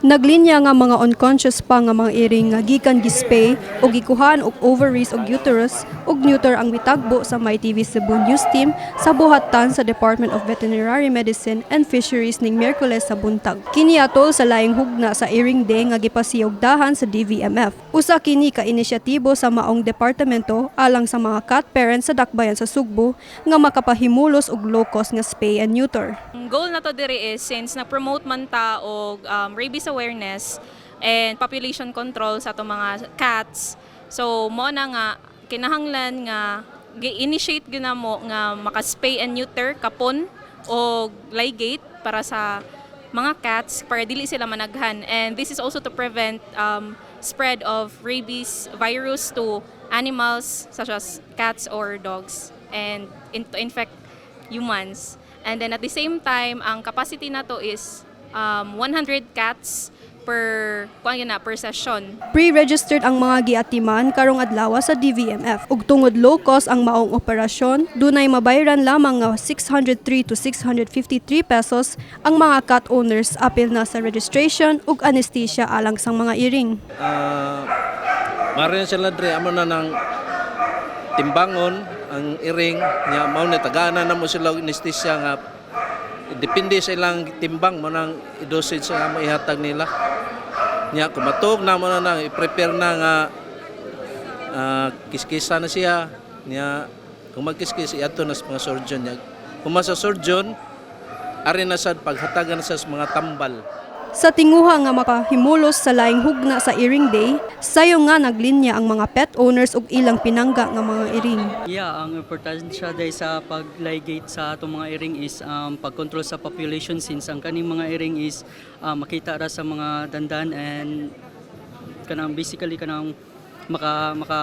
Naglinya nga mga unconscious pa nga mga iring nga gikan gispay o gikuhan og ovaries og uterus ug neuter ang mitagbo sa My TV Cebu News Team sa buhatan sa Department of Veterinary Medicine and Fisheries ning Miyerkules sa buntag. Kini atol sa laing hugna sa Iring Day nga gipasiyogdahan sa DVMF. Usa kini ka inisyatibo sa maong departamento alang sa mga cat parents sa dakbayan sa Sugbo nga makapahimulos og low cost nga spay and neuter. Ang goal na to diri is since na-promote man ta og um, rabies awareness and population control sa ato mga cats. So mo na nga kinahanglan nga gi-initiate gyud na mo nga maka-spay and neuter kapon o ligate para sa mga cats para dili sila managhan and this is also to prevent um, spread of rabies virus to animals such as cats or dogs and in, to infect humans. And then at the same time, ang capacity na to is um, 100 cats per kuan yun na per session. Pre-registered ang mga giatiman karong adlaw sa DVMF ug tungod low cost ang maong operasyon, dunay mabayaran lamang nga 603 to 653 pesos ang mga cat owners apil na sa registration ug anesthesia alang sang mga iring. Ah, marin sila dre amo na ng timbangon ang iring nya mao ni tagana na mo sila og anesthesia nga depende sa ilang timbang mo nang dosage nga maihatag nila. Nya kumatog na mo na nang i-prepare na nga ah, kiskisa na siya nya kung magkiskis iato na sa mga surgeon nya. Kung sa surgeon ari na sad paghatagan sa mga tambal Sa tinguha nga makahimulos sa laing hugna sa Iring Day, sayo nga naglinya ang mga pet owners ug ilang pinangga nga mga iring. Yeah, ang importansya dahil sa pag-ligate sa atong mga iring is um, pag-control sa population since ang kaning mga iring is uh, makita ra sa mga dandan and kanang basically kanang maka maka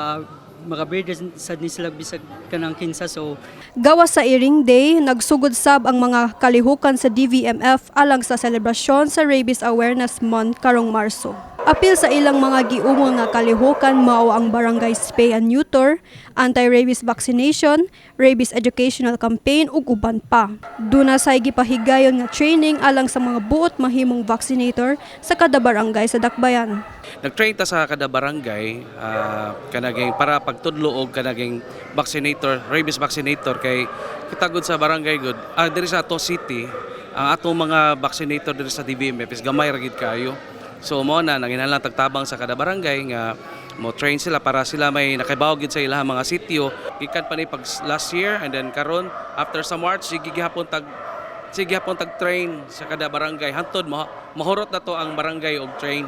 maka-breed sa ni sila bisag kanang kinsa so Gawas sa Iring Day, nagsugod sab ang mga kalihukan sa DVMF alang sa selebrasyon sa Rabies Awareness Month karong Marso. Apil sa ilang mga giumol nga kalihukan mao ang barangay spay and neuter, anti-rabies vaccination, rabies educational campaign ug uban pa. Duna say gipahigayon nga training alang sa mga buot mahimong vaccinator sa kada barangay sa Dakbayan. nagtrain ta sa kada barangay ah, kanaging para pagtudlo og kanaging vaccinator rabies vaccinator kay kitagod sa barangay good ah, diri sa ato city ang atong mga vaccinator diri sa DBMF is gamay ra gid kayo so mo na nanginahanglan tagtabang sa kada barangay nga mo train sila para sila may nakaibaw gid sa ilang mga sitio gikan pa ni pag last year and then karon after sa March sige gihapon tag sige hapon tag train sa kada barangay hantod ma- mahurot na to ang barangay og train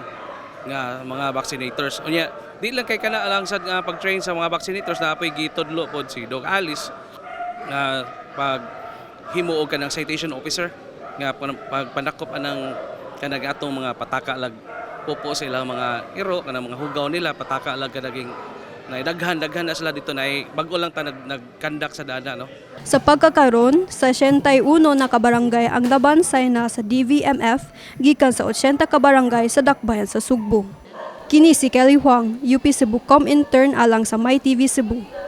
nga mga vaccinators. Unya, di lang kay kana lang sad nga pag-train sa mga vaccinators na apoy gitudlo pod si Doc Alice nga pag himuog ka ng citation officer nga pag panakop anang kanag atong mga pataka lag pupo sa ilang mga iro kanang mga hugaw nila pataka lag kanaging na daghan na sila dito na bago lang ta nag nagkandak sa dana no Sa pagkakaroon, sa 81 na kabarangay ang labansay na sa DVMF gikan sa 80 kabarangay sa Dakbayan sa Sugbo. Kini si Kelly Huang, UP Cebu Com intern alang sa My TV Cebu.